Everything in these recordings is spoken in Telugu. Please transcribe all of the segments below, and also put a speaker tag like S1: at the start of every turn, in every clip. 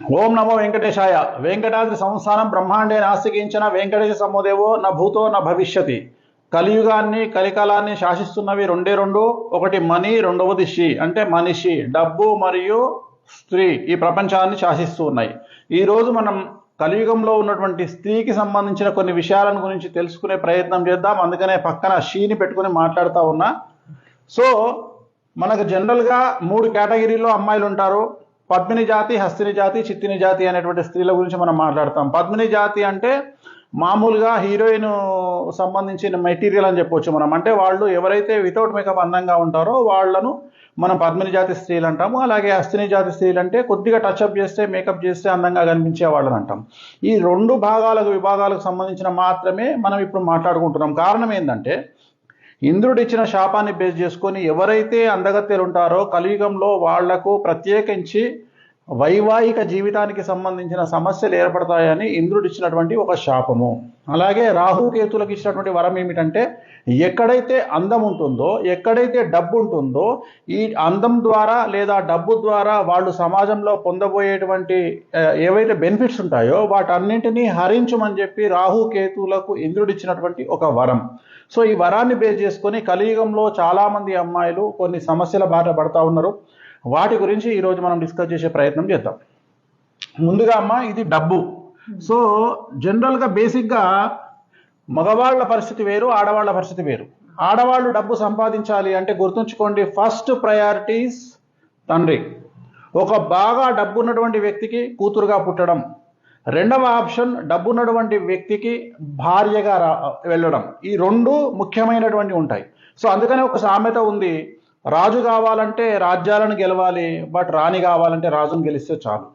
S1: ఓం నమో వెంకటేశాయ. వెంకటాద్రి సంస్థానం బ్రహ్మాండే నాస్తికించిన వెంకటేశ సమోదేవో నా భూతో నా భవిష్యతి. కలియుగాన్ని కలికాలాన్ని శాసిస్తున్నవి రెండే రెండు. ఒకటి మనీ రెండవది షి. అంటే మనిషి డబ్బు మరియు స్త్రీ ఈ ప్రపంచాన్ని శాసిస్తూ ఉన్నాయి. ఈరోజు మనం కలియుగంలో ఉన్నటువంటి స్త్రీకి సంబంధించిన కొన్ని విషయాలను గురించి తెలుసుకునే ప్రయత్నం చేద్దాం. అందుకనే పక్కన షీని పెట్టుకుని మాట్లాడుతూ ఉన్నా. సో మనకు జనరల్గా మూడు కేటగిరీలో అమ్మాయిలు ఉంటారు పద్మిని జాతి హస్తిని జాతి చిత్తిని జాతి అనేటువంటి స్త్రీల గురించి మనం మాట్లాడతాం. పద్మిని జాతి అంటే మామూలుగా హీరోయిన్ సంబంధించిన మెటీరియల్ అని చెప్పొచ్చు మనం. అంటే వాళ్ళు ఎవరైతే వితౌట్ మేకప్ అందంగా ఉంటారో వాళ్ళను మనం పద్మిని జాతి స్త్రీలు అంటాము. అలాగే హస్తిని జాతి స్త్రీలు అంటే కొద్దిగా టచ్అప్ చేస్తే మేకప్ చేస్తే అందంగా కనిపించే వాళ్ళని అంటాం. ఈ రెండు భాగాలకు విభాగాలకు సంబంధించిన మాత్రమే మనం ఇప్పుడు మాట్లాడుకుంటున్నాం. కారణం ఏంటంటే ఇంద్రుడు ఇచ్చిన శాపాన్ని బేస్ చేసుకొని ఎవరైతే అందగత్తెలు ఉంటారో కలియుగంలో వాళ్ళకు ప్రత్యేకించి వైవాహిక జీవితానికి సంబంధించిన సమస్యలు ఏర్పడతాయని ఇంద్రుడు ఇచ్చినటువంటి ఒక శాపము. అలాగే రాహుకేతులకు ఇచ్చినటువంటి వరం ఏమిటంటే ఎక్కడైతే అందం ఉంటుందో ఎక్కడైతే డబ్బు ఉంటుందో ఈ అందం ద్వారా లేదా డబ్బు ద్వారా వాళ్ళు సమాజంలో పొందబోయేటువంటి ఏవైతే బెనిఫిట్స్ ఉంటాయో వాటన్నింటినీ హరించమని చెప్పి రాహుకేతులకు ఇంద్రుడిచ్చినటువంటి ఒక వరం. సో ఈ వరాన్ని బేస్ చేసుకొని కలియుగంలో చాలామంది అమ్మాయిలు కొన్ని సమస్యల బాట పడతా ఉన్నారు. వాటి గురించి ఈరోజు మనం డిస్కస్ చేసే ప్రయత్నం చేద్దాం. ముందుగా అమ్మ ఇది డబ్బు. సో జనరల్గా బేసిక్గా మగవాళ్ళ పరిస్థితి వేరు ఆడవాళ్ళ పరిస్థితి వేరు. ఆడవాళ్ళు డబ్బు సంపాదించాలి అంటే గుర్తుంచుకోండి ఫస్ట్ ప్రయారిటీస్ తండ్రి. ఒక బాగా డబ్బు ఉన్నటువంటి వ్యక్తికి కూతురుగా పుట్టడం. రెండవ ఆప్షన్ డబ్బు ఉన్నటువంటి వ్యక్తికి భార్యగా రా వెళ్ళడం. ఈ రెండు ముఖ్యమైనటువంటి ఉంటాయి. సో అందుకనే ఒక సామెత ఉంది రాజు కావాలంటే రాజ్యాలను గెలవాలి బట్ రాణి కావాలంటే రాజును గెలిస్తే చాలు.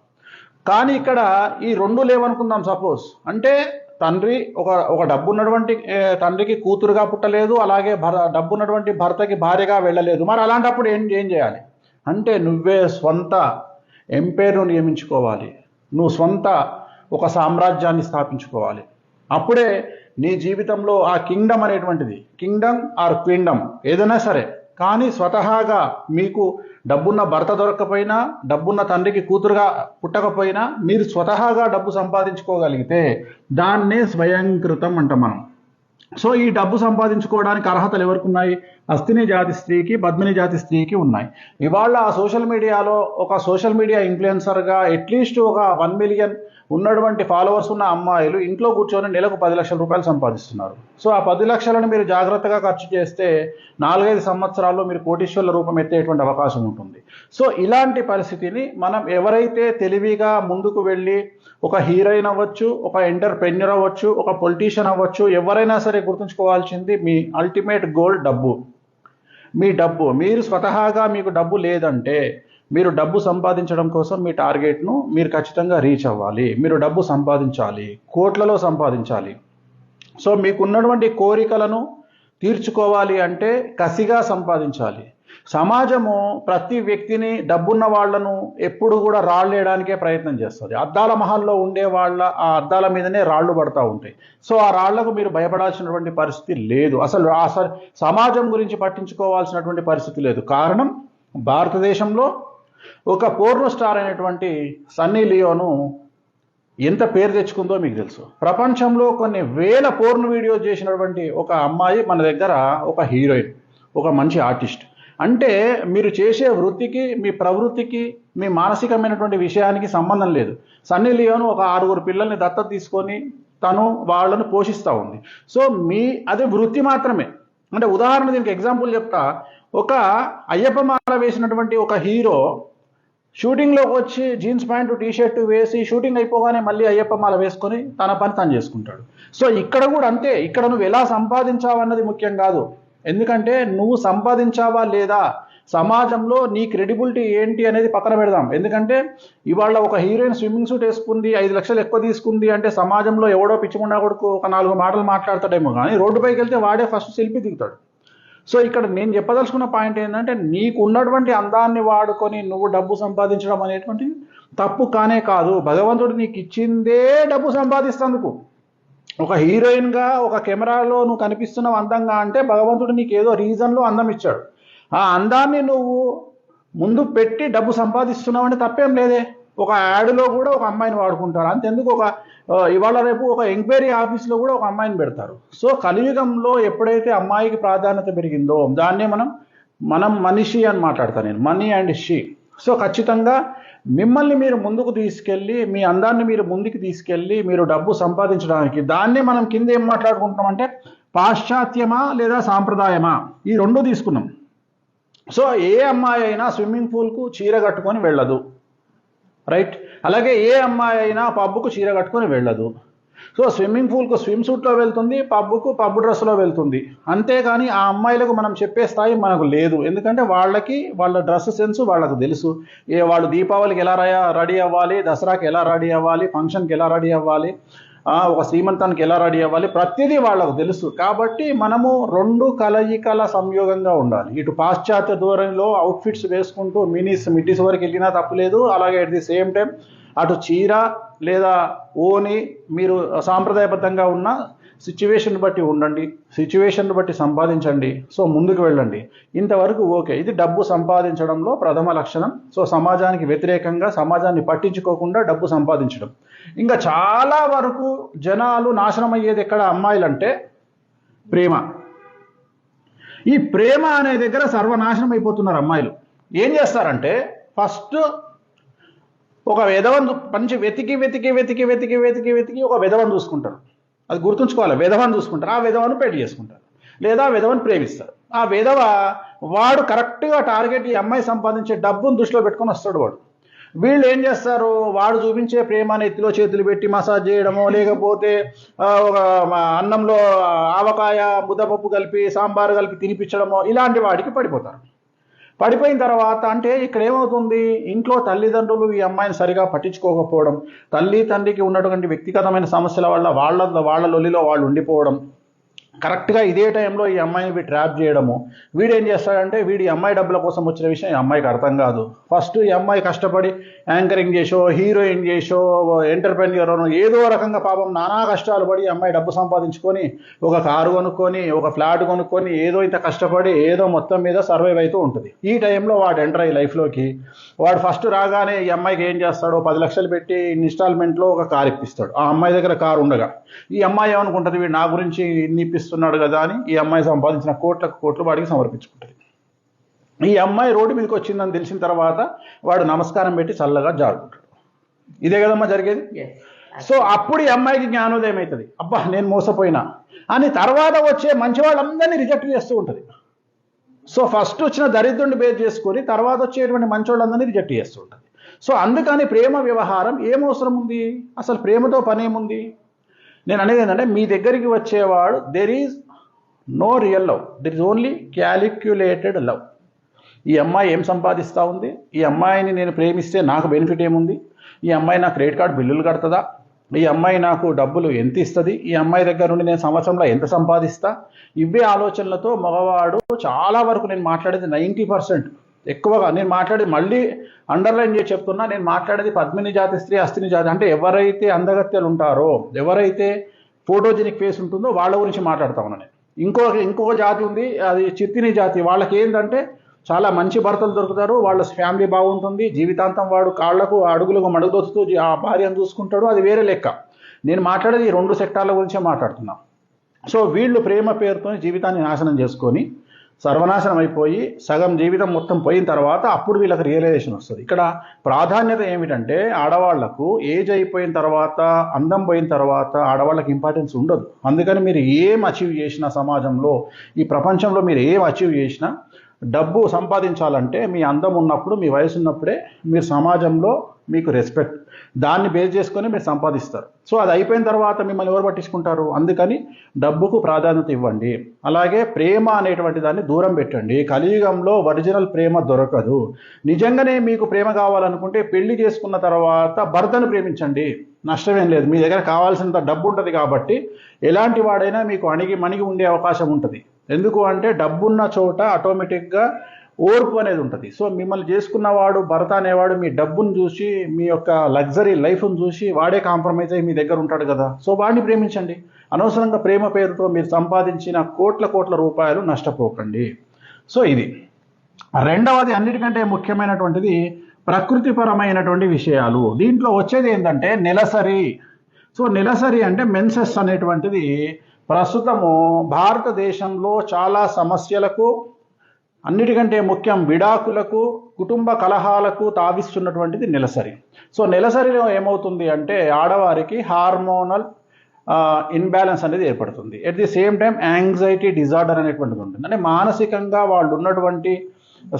S1: కానీ ఇక్కడ ఈ రెండు లేవనుకుందాం సపోజ్. అంటే తండ్రి ఒక ఒక డబ్బు ఉన్నటువంటి తండ్రికి కూతురుగా పుట్టలేదు అలాగే భర డబ్బు ఉన్నటువంటి భర్తకి భార్యగా వెళ్ళలేదు. మరి అలాంటప్పుడు ఏం ఏం చేయాలి? అంటే నువ్వే స్వంత ఎంపైర్ను నియమించుకోవాలి. నువ్వు సొంత ఒక సామ్రాజ్యాన్ని స్థాపించుకోవాలి. అప్పుడే నీ జీవితంలో ఆ కింగ్డమ్ అనేటువంటిది కింగ్డమ్ ఆర్ క్విండమ్ ఏదైనా సరే కానీ స్వతహాగా మీకు డబ్బున్న భర్త దొరకకపోయినా డబ్బున్న తండ్రికి కూతురుగా పుట్టకపోయినా మీరు స్వతహాగా డబ్బు సంపాదించుకోగలిగితే దాన్నే స్వయంకృతం అంటాం మనం. సో ఈ డబ్బు సంపాదించుకోవడానికి అర్హతలు ఎవరికి ఉన్నాయి అస్థిని జాతి స్త్రీకి పద్మిని జాతి స్త్రీకి ఉన్నాయి. ఇవాళ ఆ సోషల్ మీడియాలో ఒక సోషల్ మీడియా ఇన్ఫ్లుయెన్సర్గా అట్లీస్ట్ ఒక వన్ మిలియన్ ఉన్నటువంటి ఫాలోవర్స్ ఉన్న అమ్మాయిలు ఇంట్లో కూర్చొని నెలకు పది లక్షల రూపాయలు సంపాదిస్తున్నారు. సో ఆ పది లక్షలను మీరు జాగ్రత్తగా ఖర్చు చేస్తే నాలుగైదు సంవత్సరాల్లో మీరు కోటీశ్వర్ల రూపం ఎత్తేటువంటి అవకాశం ఉంటుంది. సో ఇలాంటి పరిస్థితిని మనం ఎవరైతే తెలివిగా ముందుకు వెళ్ళి ఒక హీరోయిన్ అవ్వచ్చు ఒక ఎంటర్ప్రెన్యూర్ అవ్వచ్చు ఒక పొలిటీషియన్ అవ్వచ్చు ఎవరైనా సరే గుర్తుంచుకోవాల్సింది మీ అల్టిమేట్ గోల్ డబ్బు. మీ డబ్బు మీరు స్వతహాగా మీకు డబ్బు లేదంటే మీరు డబ్బు సంపాదించడం కోసం మీ టార్గెట్ను మీరు ఖచ్చితంగా రీచ్ అవ్వాలి. మీరు డబ్బు సంపాదించాలి కోట్లలో సంపాదించాలి. సో మీకున్నటువంటి కోరికలను తీర్చుకోవాలి అంటే కసిగా సంపాదించాలి. సమాజము ప్రతి వ్యక్తిని డబ్బున్న వాళ్ళను ఎప్పుడు కూడా రాళ్ళేయడానికే ప్రయత్నం చేస్తుంది. అద్దాల మహల్లో ఉండే వాళ్ళ ఆ అద్దాల మీదనే రాళ్ళు పడతా ఉంటాయి. సో ఆ రాళ్ళకు మీరు భయపడాల్సినటువంటి పరిస్థితి లేదు. అసలు ఆ సమాజం గురించి పట్టించుకోవాల్సినటువంటి పరిస్థితి లేదు. కారణం భారతదేశంలో ఒక పోర్నో స్టార్ అయినటువంటి సన్నీ లియోను ఎంత పేరు తెచ్చుకుందో మీకు తెలుసు. ప్రపంచంలో కొన్ని వేల పోర్న్ వీడియోస్ చేసినటువంటి ఒక అమ్మాయి మన దగ్గర ఒక హీరోయిన్ ఒక మంచి ఆర్టిస్ట్. అంటే మీరు చేసే వృత్తికి మీ ప్రవృత్తికి మీ మానసికమైనటువంటి విషయానికి సంబంధం లేదు. సన్నీ లియోను ఒక ఆరుగురు పిల్లల్ని దత్తత తీసుకొని తను వాళ్ళను పోషిస్తూ ఉంది. సో మీ అది వృత్తి మాత్రమే. అంటే ఉదాహరణ దీనికి ఎగ్జాంపుల్ చెప్తా. ఒక అయ్యప్ప మాల వేసినటువంటి ఒక హీరో షూటింగ్లోకి వచ్చి జీన్స్ ప్యాంటు టీ షర్టు వేసి షూటింగ్ అయిపోగానే మళ్ళీ అయ్యప్ప మాల వేసుకొని తన పని తను చేసుకుంటాడు. సో ఇక్కడ కూడా అంతే. ఇక్కడ నువ్వు ఎలా సంపాదించావు అన్నది ముఖ్యం కాదు. ఎందుకంటే నువ్వు సంపాదించావా లేదా? సమాజంలో నీ క్రెడిబిలిటీ ఏంటి అనేది పక్కన పెడదాం. ఎందుకంటే ఇవాళ ఒక హీరోయిన్ స్విమ్మింగ్ సూట్ వేసుకుంది ఐదు లక్షలు ఎక్కువ తీసుకుంది అంటే సమాజంలో ఎవడో పిచ్చిముండా కొడుకు ఒక నాలుగు మాటలు మాట్లాడతాడేమో కానీ రోడ్డుపైకి వెళ్తే వాడే ఫస్ట్ సెల్ఫీ దిగుతాడు. సో ఇక్కడ నేను చెప్పదలుచుకున్న పాయింట్ ఏంటంటే నీకు ఉన్నటువంటి అందాన్ని వాడుకొని నువ్వు డబ్బు సంపాదించడం అనేటువంటిది తప్పు కానే కాదు. భగవంతుడు నీకు ఇచ్చిందే డబ్బు సంపాదిస్తందుకు. ఒక హీరోయిన్గా ఒక కెమెరాలో నువ్వు కనిపిస్తున్నావు అందంగా అంటే భగవంతుడు నీకు ఏదో రీజన్లో అందం ఇచ్చాడు ఆ అందాన్ని నువ్వు ముందు పెట్టి డబ్బు సంపాదిస్తున్నావు అంటే తప్పేం లేదే. ఒక యాడ్లో కూడా ఒక అమ్మాయిని వాడుకుంటారు. అంతెందుకు ఒక ఇవాళ రేపు ఒక ఎంక్వైరీ ఆఫీస్లో కూడా ఒక అమ్మాయిని పెడతారు. సో కలియుగంలో ఎప్పుడైతే అమ్మాయికి ప్రాధాన్యత పెరిగిందో దాన్నే మనం మనం మనిషి అని మాట్లాడతాను నేను. Money and she. సో ఖచ్చితంగా మిమ్మల్ని మీరు ముందుకు తీసుకెళ్ళి మీ అందాన్ని మీరు ముందుకు తీసుకెళ్ళి మీరు డబ్బు సంపాదించడానికి దాన్ని మనం కింద ఏం మాట్లాడుకుంటున్నాం అంటే పాశ్చాత్యమా లేదా సాంప్రదాయమా? ఈ రెండు తీసుకున్నాం. సో ఏ అమ్మాయి అయినా స్విమ్మింగ్ పూల్కు చీర కట్టుకొని వెళ్ళదు. రైట్? అలాగే ఏ అమ్మాయి అయినా పబ్బుకు చీర కట్టుకొని వెళ్ళదు. సో స్విమ్మింగ్ పూల్కు స్విమ్ సూట్లో వెళ్తుంది పబ్బుకు పబ్బు డ్రెస్లో వెళ్తుంది. అంతేగాని ఆ అమ్మాయిలకు మనం చెప్పే స్థాయి మనకు లేదు. ఎందుకంటే వాళ్ళకి వాళ్ళ డ్రెస్ సెన్స్ వాళ్ళకు తెలుసు. ఏ వాళ్ళు దీపావళికి ఎలా రెడీ అవ్వాలి దసరాకి ఎలా రెడీ అవ్వాలి ఫంక్షన్కి ఎలా రెడీ అవ్వాలి ఒక శ్రీమంతానికి ఎలా రెడీ అవ్వాలి ప్రతిదీ వాళ్ళకు తెలుసు. కాబట్టి మనము రెండు కలయికల సంయోగంగా ఉండాలి. ఇటు పాశ్చాత్య ధోరణిలో అవుట్ఫిట్స్ వేసుకుంటూ మినీస్ మిడ్డీస్ వరకు వెళ్ళినా తప్పులేదు. అలాగే అట్ ది సేమ్ టైం అటు చీర లేదా ఓని మీరు సాంప్రదాయబద్ధంగా ఉన్న సిచ్యువేషన్ బట్టి ఉండండి సిచ్యువేషన్ బట్టి సంపాదించండి. సో ముందుకు వెళ్ళండి. ఇంతవరకు ఓకే. ఇది డబ్బు సంపాదించడంలో ప్రథమ లక్షణం. సో సమాజానికి వ్యతిరేకంగా సమాజాన్ని పట్టించుకోకుండా డబ్బు సంపాదించడం. ఇంకా చాలా వరకు జనాలు నాశనం అయ్యేది ఎక్కడ? అమ్మాయిలంటే ప్రేమ. ఈ ప్రేమ అనే దగ్గర సర్వనాశనం అయిపోతున్నారు అమ్మాయిలు. ఏం చేస్తారంటే ఫస్ట్ ఒక విధవను మంచి వెతికి వెతికి వెతికి వెతికి వెతికి వెతికి ఒక విధవను చూసుకుంటారు అది గుర్తుంచుకోవాలి. విధవను చూసుకుంటారు. ఆ విధవను పెళ్ళి చేసుకుంటారు. లేదా విధవను ప్రేమిస్తారు. ఆ విధవ వాడు కరెక్ట్గా టార్గెట్ ఈ అమ్మాయి సంపాదించే డబ్బును దృష్టిలో పెట్టుకొని వస్తాడు వాడు. వీళ్ళు ఏం చేస్తారు? వాడు చూపించే ప్రేమ నెత్తిలో చేతులు పెట్టి మసాజ్ చేయడమో లేకపోతే ఒక అన్నంలో ఆవకాయ ముద్దపప్పు కలిపి సాంబారు కలిపి తినిపించడమో ఇలాంటి వాడికి పడిపోతారు. పడిపోయిన తర్వాత అంటే ఇక్కడ ఏమవుతుంది? ఇంట్లో తల్లిదండ్రులు ఈ అమ్మాయిని సరిగా పట్టించుకోకపోవడం తల్లి తండ్రికి ఉన్నటువంటి వ్యక్తిగతమైన సమస్యల వల్ల వాళ్ళ వాళ్ళ లొల్లిలో వాళ్ళు ఉండిపోవడం కరెక్ట్గా ఇదే టైంలో ఈ అమ్మాయిని వీడు ట్రాప్ చేయడము. వీడు ఏం చేస్తాడంటే వీడి అమ్మాయి డబ్బుల కోసం వచ్చిన విషయం ఈ అమ్మాయికి అర్థం కాదు. ఫస్ట్ ఈ అమ్మాయి కష్టపడి యాంకరింగ్ చేసో హీరోయిన్ చేసో ఎంటర్ప్రెన్యూర్ ఏదో రకంగా పాపం నానా కష్టాలు పడి ఈ అమ్మాయి డబ్బు సంపాదించుకొని ఒక కారు కొనుక్కొని ఒక ఫ్లాట్ కొనుక్కొని ఏదో ఇంత కష్టపడి ఏదో మొత్తం మీద సర్వైవ్ అవుతూ ఉంటుంది. ఈ టైంలో వాడు ఎంటర్ అయ్యి లైఫ్లోకి వాడు ఫస్ట్ రాగానే ఈ అమ్మాయికి ఏం చేస్తాడో పది లక్షలు పెట్టి ఇన్స్టాల్మెంట్లో ఒక కారు ఇప్పిస్తాడు. ఆ అమ్మాయి దగ్గర కారు ఉండగా. ఈ అమ్మాయి ఏమనుకుంటుంది? వీడు నా గురించి ఇన్ని ఇప్పిస్తున్నాడు కదా అని ఈ అమ్మాయి సంపాదించిన కోట్లకు కోట్లు వాడికి సమర్పించుకుంటుంది. ఈ అమ్మాయి రోడ్డు మీదకి వచ్చిందని తెలిసిన తర్వాత వాడు నమస్కారం పెట్టి చల్లగా జారుకుంటాడు. ఇదే కదమ్మా జరిగేది? సో అప్పుడు ఈ అమ్మాయికి జ్ఞానోదయం అవుతుంది. అబ్బా నేను మోసపోయినా. అని తర్వాత వచ్చే మంచి వాళ్ళందరినీ రిజెక్ట్ చేస్తూ ఉంటుంది. సో ఫస్ట్ వచ్చిన దరిద్రుడిని బేర్ చేసుకొని తర్వాత వచ్చేటువంటి మంచి వాళ్ళందరినీ రిజెక్ట్ చేస్తూ ఉంటుంది. సో అందుకని ప్రేమ వ్యవహారం ఏం అవసరం ఉంది? అసలు ప్రేమతో పని ఏముంది? నేను అనేది ఏంటంటే మీ దగ్గరికి వచ్చేవాడు there is no real love there is only calculated love ఈ అమ్మాయి ఏం సంపాదిస్తూ ఉంది? ఈ అమ్మాయిని నేను ప్రేమిస్తే నాకు బెనిఫిట్ ఏముంది? ఈ అమ్మాయి నా క్రెడిట్ కార్డ్ బిల్లులు కడుతుందా? ఈ అమ్మాయి నాకు డబ్బులు ఎంత ఇస్తుంది? ఈ అమ్మాయి దగ్గర నుండి నేను సంవత్సరంలో ఎంత సంపాదిస్తా? ఇవే ఆలోచనలతో మగవాడు చాలా వరకు నేను మాట్లాడేది నైంటీ పర్సెంట్ ఎక్కువగా నేను మాట్లాడి మళ్ళీ అండర్లైన్ చేసి చెప్తున్నా నేను మాట్లాడేది పద్మిని జాతి స్త్రీ అస్థిని జాతి. అంటే ఎవరైతే అందగత్యాలు ఉంటారో ఎవరైతే ఫోటోజెనిక్ ఫేస్ ఉంటుందో వాళ్ళ గురించి మాట్లాడతా ఉన్నాను నేను. ఇంకో ఇంకొక జాతి ఉంది అది చిత్తిని జాతి. వాళ్ళకి ఏంటంటే చాలా మంచి భర్తలు దొరుకుతారు వాళ్ళ ఫ్యామిలీ బాగుంటుంది జీవితాంతం వాడు కాళ్ళకు అడుగులకు మడుగుదొస్తూ ఆ భార్యను చూసుకుంటాడు అది వేరే లెక్క. నేను మాట్లాడేది ఈ రెండు సెక్టార్ల గురించే మాట్లాడుతున్నా. సో వీళ్ళు ప్రేమ పేరుతో జీవితాన్ని నాశనం చేసుకొని సర్వనాశనం అయిపోయి సగం జీవితం మొత్తం పోయిన తర్వాత అప్పుడు వీళ్ళకి రియలైజేషన్ వస్తుంది. ఇక్కడ ప్రాధాన్యత ఏమిటంటే ఆడవాళ్ళకు ఏజ్ అయిపోయిన తర్వాత అందం పోయిన తర్వాత ఆడవాళ్ళకి ఇంపార్టెన్స్ ఉండదు. అందుకని మీరు ఏం అచీవ్ చేసినా సమాజంలో ఈ ప్రపంచంలో మీరు ఏం అచీవ్ చేసినా డబ్బు సంపాదించాలంటే మీ అందం ఉన్నప్పుడు మీ వయసు ఉన్నప్పుడే మీరు సమాజంలో మీకు రెస్పెక్ట్ దాన్ని బేస్ చేసుకొని మీరు సంపాదిస్తారు. సో అది అయిపోయిన తర్వాత మిమ్మల్ని ఎవరు పట్టించుకుంటారు? అందుకని డబ్బుకు ప్రాధాన్యత ఇవ్వండి. అలాగే ప్రేమ అనేటువంటి దాన్ని దూరం పెట్టండి. కలియుగంలో ఒరిజినల్ ప్రేమ దొరకదు. నిజంగానే మీకు ప్రేమ కావాలనుకుంటే పెళ్ళి చేసుకున్న తర్వాత భర్తను ప్రేమించండి. నష్టమేం లేదు. మీ దగ్గర కావాల్సినంత డబ్బు ఉంటుంది కాబట్టి ఎలాంటి వాడైనా మీకు అణిగి మణిగి ఉండే అవకాశం ఉంటుంది. ఎందుకు అంటే డబ్బున్న చోట ఆటోమేటిక్గా ఓర్పు అనేది ఉంటుంది. సో మిమ్మల్ని చేసుకున్నవాడు భర్త అనేవాడు మీ డబ్బును చూసి మీ యొక్క లగ్జరీ లైఫ్ను చూసి వాడే కాంప్రమైజ్ అయ్యి మీ దగ్గర ఉంటాడు కదా. సో వాడిని ప్రేమించండి. అనవసరంగా ప్రేమ పేరుతో మీరు సంపాదించిన కోట్ల కోట్ల రూపాయలు నష్టపోకండి. సో ఇది. రెండవది అన్నిటికంటే ముఖ్యమైనటువంటిది ప్రకృతిపరమైనటువంటి విషయాలు. దీంట్లో వచ్చేది ఏంటంటే నెలసరి. సో నెలసరి అంటే మెన్సెస్ అనేటువంటిది ప్రస్తుతము భారతదేశంలో చాలా సమస్యలకు అన్నిటికంటే ముఖ్యం విడాకులకు కుటుంబ కలహాలకు తావిస్తున్నటువంటిది నెలసరి. సో నెలసరిలో ఏమవుతుంది అంటే ఆడవారికి హార్మోనల్ ఇన్బ్యాలెన్స్ అనేది ఏర్పడుతుంది. At the same time anxiety disorder అనేటువంటిది ఉంటుంది. అంటే మానసికంగా వాళ్ళు ఉన్నటువంటి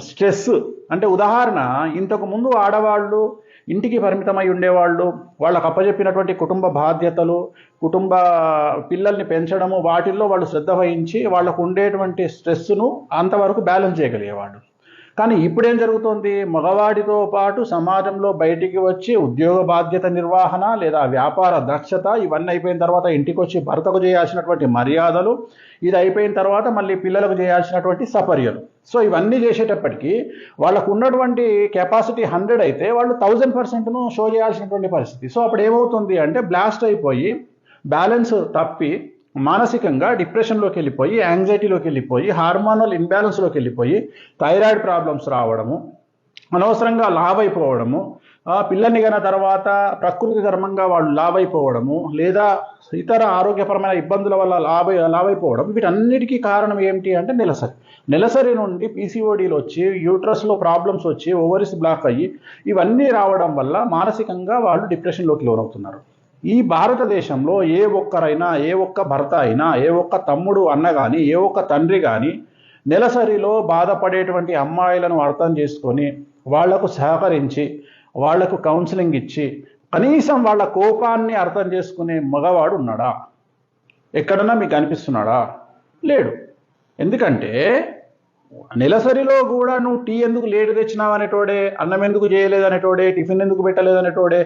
S1: స్ట్రెస్ అంటే ఉదాహరణ ఇంతకు ముందు ఆడవాళ్ళు ఇంటికి పరిమితమై ఉండేవాళ్ళు వాళ్ళకు అప్పచెప్పినటువంటి కుటుంబ బాధ్యతలు కుటుంబ పిల్లల్ని పెంచడము వాటిల్లో వాళ్ళు శ్రద్ధ వహించి వాళ్ళకు ఉండేటువంటి స్ట్రెస్ను అంతవరకు బ్యాలెన్స్ చేయగలిగేవాళ్ళు. కానీ ఇప్పుడేం జరుగుతోంది? మగవాడితో పాటు సమాజంలో బయటికి వచ్చి ఉద్యోగ బాధ్యత నిర్వహణ లేదా వ్యాపార దక్షత ఇవన్నీ అయిపోయిన తర్వాత ఇంటికి వచ్చి భర్తకు చేయాల్సినటువంటి మర్యాదలు ఇది అయిపోయిన తర్వాత మళ్ళీ పిల్లలకు చేయాల్సినటువంటి సపర్యలు. సో ఇవన్నీ చేసేటప్పటికీ వాళ్ళకు ఉన్నటువంటి కెపాసిటీ హండ్రెడ్ అయితే వాళ్ళు థౌజండ్ పర్సెంట్ను షో చేయాల్సినటువంటి పరిస్థితి. సో అప్పుడు ఏమవుతుంది అంటే బ్లాస్ట్ అయిపోయి బ్యాలెన్స్ తప్పి మానసికంగా డిప్రెషన్లోకి వెళ్ళిపోయి యాంగ్జైటీలోకి వెళ్ళిపోయి హార్మోనల్ ఇన్బ్యాలెన్స్లోకి వెళ్ళిపోయి థైరాయిడ్ ప్రాబ్లమ్స్ రావడము అనవసరంగా లావైపోవడము అయిపోవడము కన తర్వాత ప్రకృతి ధర్మంగా వాళ్ళు లావైపోవడము అయిపోవడము లేదా ఇతర ఆరోగ్యపరమైన ఇబ్బందుల వల్ల లాభ లావైపోవడం వీటన్నిటికీ కారణం ఏమిటి అంటే నెలసరి. నెలసరి నుండి పీసీఓడీలు వచ్చి యూట్రస్లో ప్రాబ్లమ్స్ వచ్చి ఓవరీస్ బ్లాక్ అయ్యి ఇవన్నీ రావడం వల్ల మానసికంగా వాళ్ళు డిప్రెషన్లోకి లోనవుతున్నారు. ఈ భారతదేశంలో ఏ ఒక్కరైనా ఏ ఒక్క భర్త అయినా ఏ ఒక్క తమ్ముడు అన్న కానీ ఏ ఒక్క తండ్రి కానీ నెలసరిలో బాధపడేటువంటి అమ్మాయిలను అర్థం చేసుకొని వాళ్ళకు సహకరించి వాళ్ళకు కౌన్సిలింగ్ ఇచ్చి కనీసం వాళ్ళ కోపాన్ని అర్థం చేసుకునే మగవాడు ఉన్నాడా? ఎక్కడన్నా మీకు అనిపిస్తున్నాడా? లేడు. ఎందుకంటే నెలసరిలో కూడా నువ్వు టీ ఎందుకు లేటు తెచ్చినావు అనేటోడే అన్నం ఎందుకు చేయలేదు అనేటోడే టిఫిన్ ఎందుకు పెట్టలేదు అనేటోడే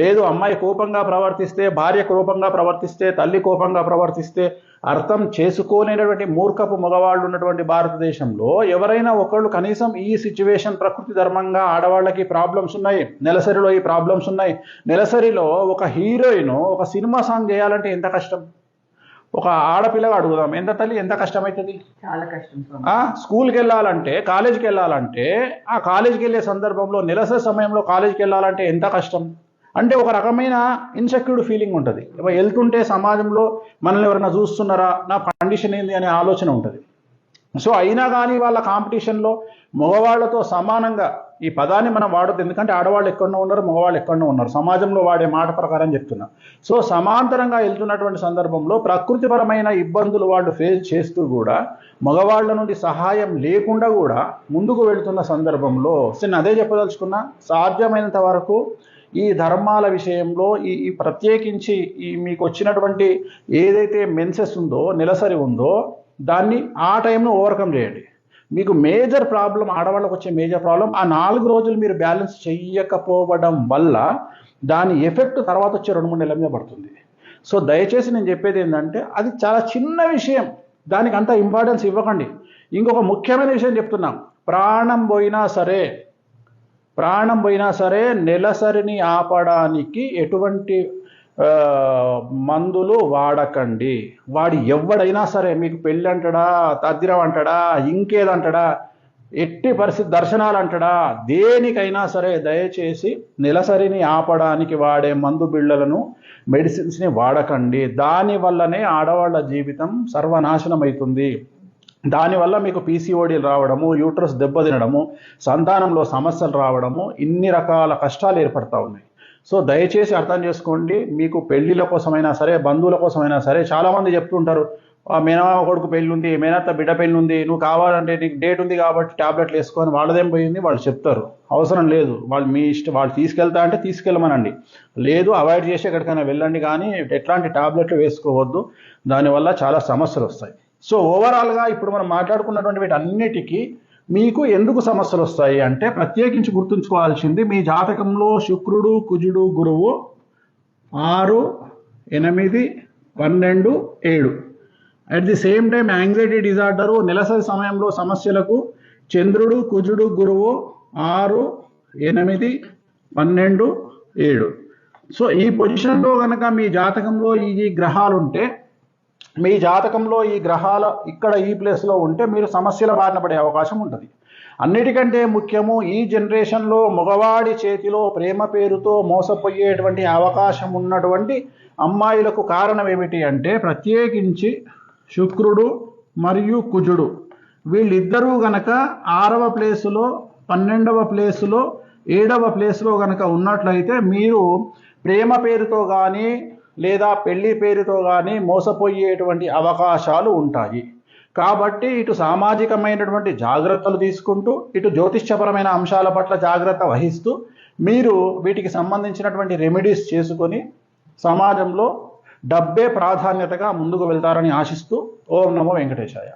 S1: లేదు అమ్మాయి కోపంగా ప్రవర్తిస్తే భార్య కోపంగా ప్రవర్తిస్తే తల్లి కోపంగా ప్రవర్తిస్తే అర్థం చేసుకోలేనటువంటి మూర్ఖపు మగవాళ్ళు ఉన్నటువంటి భారతదేశంలో ఎవరైనా ఒకళ్ళు కనీసం ఈ సిచ్యువేషన్ ప్రకృతి ధర్మంగా ఆడవాళ్ళకి ప్రాబ్లమ్స్ ఉన్నాయి నెలసరిలో ఈ ప్రాబ్లమ్స్ ఉన్నాయి. నెలసరిలో ఒక హీరోయిన్ ఒక సినిమా సాంగ్ చేయాలంటే ఎంత కష్టం? ఒక ఆడపిల్లగా అడుగుదాం. ఎంత తల్లి ఎంత కష్టమవుతుంది
S2: చాలా కష్టం
S1: స్కూల్కి వెళ్ళాలంటే కాలేజీకి వెళ్ళాలంటే ఆ కాలేజీకి వెళ్ళే సందర్భంలో నెలసరి సమయంలో కాలేజీకి వెళ్ళాలంటే ఎంత కష్టం? అంటే ఒక రకమైన ఇన్సెక్యూర్డ్ ఫీలింగ్ ఉంటుంది. వెళ్తుంటే సమాజంలో మనల్ని ఎవరైనా చూస్తున్నారా? నా కండిషన్ ఏంది అనే ఆలోచన ఉంటుంది. సో అయినా కానీ వాళ్ళ కాంపిటీషన్లో మగవాళ్ళతో సమానంగా ఈ పదాన్ని మనం వాడద్దు. ఎందుకంటే ఆడవాళ్ళు ఎక్కడో ఉన్నారు మగవాళ్ళు ఎక్కడో ఉన్నారు. సమాజంలో వాడే మాట ప్రకారం చెప్తున్నా. సో సమాంతరంగా వెళ్తున్నటువంటి సందర్భంలో ప్రకృతిపరమైన ఇబ్బందులు వాళ్ళు ఫేస్ చేస్తూ కూడా మగవాళ్ళ నుండి సహాయం లేకుండా కూడా ముందుకు వెళ్తున్న సందర్భంలో నేను అదే చెప్పదలుచుకున్నా సాధ్యమైనంత వరకు ఈ ధర్మాల విషయంలో ఈ ఈ ప్రత్యేకించి ఈ మీకు వచ్చినటువంటి ఏదైతే మెన్సెస్ ఉందో నెలసరి ఉందో దాన్ని ఆ టైంలో ఓవర్కమ్ చేయండి. మీకు మేజర్ ప్రాబ్లం ఆడవాళ్ళకు వచ్చే మేజర్ ప్రాబ్లం ఆ నాలుగు రోజులు మీరు బ్యాలెన్స్ చెయ్యకపోవడం వల్ల దాని ఎఫెక్ట్ తర్వాత వచ్చే రెండు మూడు నెలల మీద పడుతుంది. సో దయచేసి నేను చెప్పేది ఏంటంటే అది చాలా చిన్న విషయం. దానికి అంత ఇంపార్టెన్స్ ఇవ్వకండి. ఇంకొక ముఖ్యమైన విషయం చెప్తున్నాం. ప్రాణం పోయినా సరే ప్రాణం పోయినా సరే నెలసరిని ఆపడానికి ఎటువంటి మందులు వాడకండి. వాడు ఎవడైనా సరే మీకు పెళ్ళి అంటాడా తద్దిరం అంటాడా ఇంకేదంటాడా ఎట్టి పరిస్థితి దర్శనాలు అంటాడా దేనికైనా సరే దయచేసి నెలసరిని ఆపడానికి వాడే మందు బిళ్ళలను మెడిసిన్స్ని వాడకండి. దానివల్లనే ఆడవాళ్ళ జీవితం సర్వనాశనం అవుతుంది దానివల్ల మీకు పీసీఓడీలు రావడము యూట్రస్ దెబ్బతినడము సంతానంలో సమస్యలు రావడము ఇన్ని రకాల కష్టాలు ఏర్పడతా ఉన్నాయి. సో దయచేసి అర్థం చేసుకోండి మీకు పెళ్ళిళ్ళ కోసమైనా సరే బంధువుల కోసమైనా సరే చాలామంది చెప్తుంటారు మేనమామ కొడుకు పెళ్ళి ఉంది మేనత్త బిడ్డ పెళ్ళి ఉంది నువ్వు కావాలంటే నీకు డేట్ ఉంది కాబట్టి ట్యాబ్లెట్లు వేసుకొని వాళ్ళదేం పోయింది? వాళ్ళు చెప్తారు. అవసరం లేదు. వాళ్ళు మీ ఇష్టం వాళ్ళు తీసుకెళ్తా అంటే తీసుకెళ్ళమనండి. లేదు అవాయిడ్ చేసి ఎక్కడికైనా వెళ్ళండి కానీ ఎట్లాంటి టాబ్లెట్లు వేసుకోవద్దు. దానివల్ల చాలా సమస్యలు వస్తాయి సో ఓవరాల్గా ఇప్పుడు మనం మాట్లాడుకున్నటువంటి వీటన్నిటికీ మీకు ఎందుకు సమస్యలు వస్తాయి అంటే ప్రత్యేకించి గుర్తుంచుకోవాల్సింది మీ జాతకంలో శుక్రుడు కుజుడు గురువు ఆరు ఎనిమిది పన్నెండు ఏడు. At the same time anxiety disorder నెలసరి సమయంలో సమస్యలకు చంద్రుడు కుజుడు గురువు ఆరు ఎనిమిది పన్నెండు ఏడు. సో ఈ పొజిషన్లో కనుక మీ జాతకంలో ఈ గ్రహాలు ఉంటే మీ జాతకంలో ఈ గ్రహాల ఇక్కడ ఈ ప్లేస్లో ఉంటే మీరు సమస్యల బారిన పడే అవకాశం ఉంటుంది. అన్నిటికంటే ముఖ్యము ఈ జనరేషన్లో మగవాడి చేతిలో ప్రేమ పేరుతో మోసపోయేటువంటి అవకాశం ఉన్నటువంటి అమ్మాయిలకు కారణం ఏమిటి అంటే ప్రత్యేకించి శుక్రుడు మరియు కుజుడు. వీళ్ళిద్దరూ గనక ఆరవ ప్లేసులో పన్నెండవ ప్లేసులో ఏడవ ప్లేస్లో గనక ఉన్నట్లయితే మీరు ప్రేమ పేరుతో కానీ లేదా పెళ్ళి పేరుతో కానీ మోసపోయేటువంటి అవకాశాలు ఉంటాయి. కాబట్టి ఇటు సామాజికమైనటువంటి జాగ్రత్తలు తీసుకుంటూ ఇటు జ్యోతిష్యపరమైన అంశాల పట్ల జాగ్రత్త వహిస్తూ మీరు వీటికి సంబంధించినటువంటి రెమెడీస్ చేసుకొని సమాజంలో డబ్బే ప్రాధాన్యతగా ముందుకు వెళ్తారని ఆశిస్తూ ఓం నమో వెంకటేశాయ.